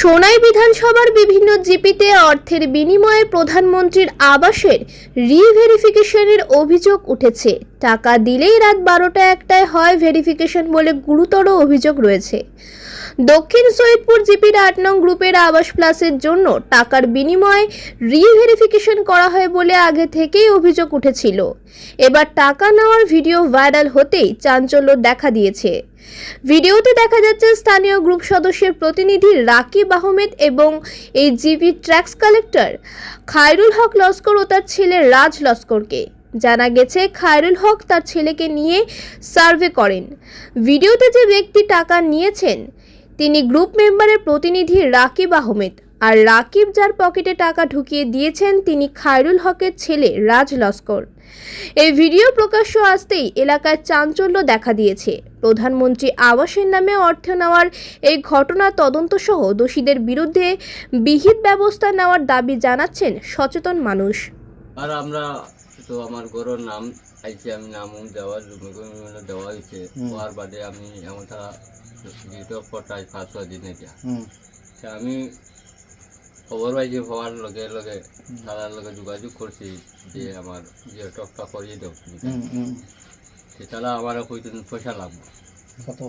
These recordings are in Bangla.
সোনাই বিধানসভার বিভিন্ন জিপিতে অর্থের বিনিময়ে প্রধানমন্ত্রীর আবাসের রিভেরিফিকেশনের অভিযোগ উঠেছে। টাকা দিলেই রাত বারোটা একটায় হয় ভেরিফিকেশন বলে গুরুতর অভিযোগ রয়েছে। দক্ষিণ সৈয়দপুর জিপির আট নং গ্রুপের আবাস প্লাসের জন্য টাকার বিনিময়ে রিভেরিফিকেশন করা হয় বলে আগে থেকেই অভিযোগ উঠেছিল। এবার টাকা নেওয়ার ভিডিও ভাইরাল হতেই চাঞ্চল্য দেখা দিয়েছে। ভিডিওতে দেখা যাচ্ছে স্থানীয় গ্রুপ সদস্যের প্রতিনিধি রাকিব আহমেদ এবং এই G P tax collector Khairul Haque Laskar ও তার ছেলে রাজ লস্করকে। জানা গেছে, খায়রুল হক তার ছেলেকে নিয়ে সার্ভে করেন। ভিডিওতে যে ব্যক্তি টাকা নিয়েছেন তিনি গ্রুপ মেম্বারের প্রতিনিধি রাকিব আহমেদ। আর রাকিব যার পকেটে টাকা ঢুকিয়ে দিয়েছেন তিনি খায়রুল হকের ছেলে রাজ লস্কর। এই ভিডিও প্রকাশ্য আসতেই এলাকায় চাঞ্চল্য দেখা দিয়েছে। প্রধানমন্ত্রী আবাসের নামে অর্থ নেওয়ার এই ঘটনা তদন্ত সহ দোষীদের বিরুদ্ধে বিহিত ব্যবস্থা নেওয়ার দাবি জানাচ্ছেন সচেতন মানুষ। আর আমরা তো আমার গরুর নাম আইছে আমি নাম দেওয়া দেওয়া হয়েছে। হওয়ার বাদে আমি এমনটা যেহেতু পটাই পাঁচ ছয় দিনে তা আমি খবর পাইছি হওয়ার লগে লগে তারার লগে যোগাযোগ করছি যে আমার যে টকটা করিয়ে দেব তারা আমার কইতেন পয়সা লাগবো। কত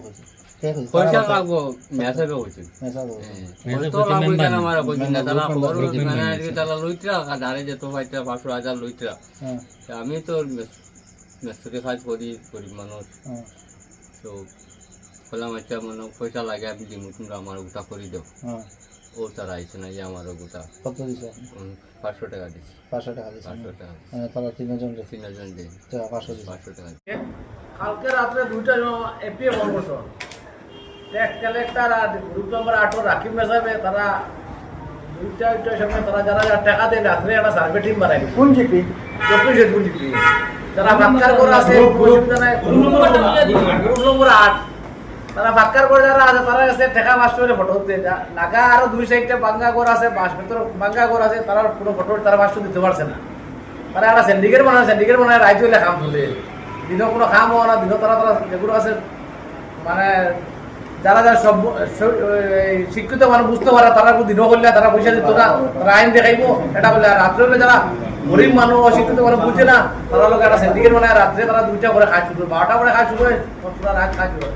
পয়সা লাগবো লাগবো আমার না খবর মানে তারা লইতরা ধারে যেত পাইতরা পাঁচশো হাজার লইতরা। হ্যাঁ। আমি তো মেস্তুরি কাজ করি গরিব মানুষ। হ্যাঁ। তো বললাম আচ্ছা মনে পয়সা লাগে আমি দিমু তোমরা আমার গোটা করে দাও। হ্যাঁ। ও তারা আইসে না যে আমার গোটা। কত দিছে? পাঁচশো টাকা দিচ্ছি পাঁচশো টাকা দিছে পাঁচশো টাকা হ্যাঁ তারা তিনজন তিনজন দিন পাঁচশো পাঁচশো টাকা কালকে রাত্রে দুইটা এপিএ করছ। এক কালেক্টার আর গ্রুপ নম্বর আট রাকিব মেসাবে তারা দুইটা দুইটার সময় তারা যারা যারা টাকা দেয় রাত্রে একটা সার্ভে টিম বানাই কোন জিপি? দক্ষিণ শেখপুর জিপি? যারা বাক্কার করে আছে গ্রুপ নম্বর আট। তারা বাক্কার করে যারা আছে তারা আছে টাকা বাস করে ফটো দিতে নাগা আরও দুই সাইডে বাঙ্গা ঘর আছে বাস ভেতর বাঙ্গা ঘর আছে তারা কোনো ফটো তারা বাস দিতে পারছে না। তারা একটা সিন্ডিকেট বানায় সিন্ডিকেট বানায় রাইতে হইলে কাম চলে। দিনও কোনো কাম হওয়া না দিনও তারা তারা এগুলো আছে। মানে যারা যারা সব শিক্ষিত মানুষ বুঝতে পারে তারা দিন দিনও করলে তারা পয়সা দিত না তারা আইন দেখাইবো। এটা বলে রাত্রে হলে যারা গরিব মানুষ অশিক্ষিত মানুষ বুঝে না তারা লোক একটা সিন্ডিকেট মানে রাত্রে তারা দুইটা করে খাই শুরু বারোটা করে খাই শুরু হয় রাত খাই শুরু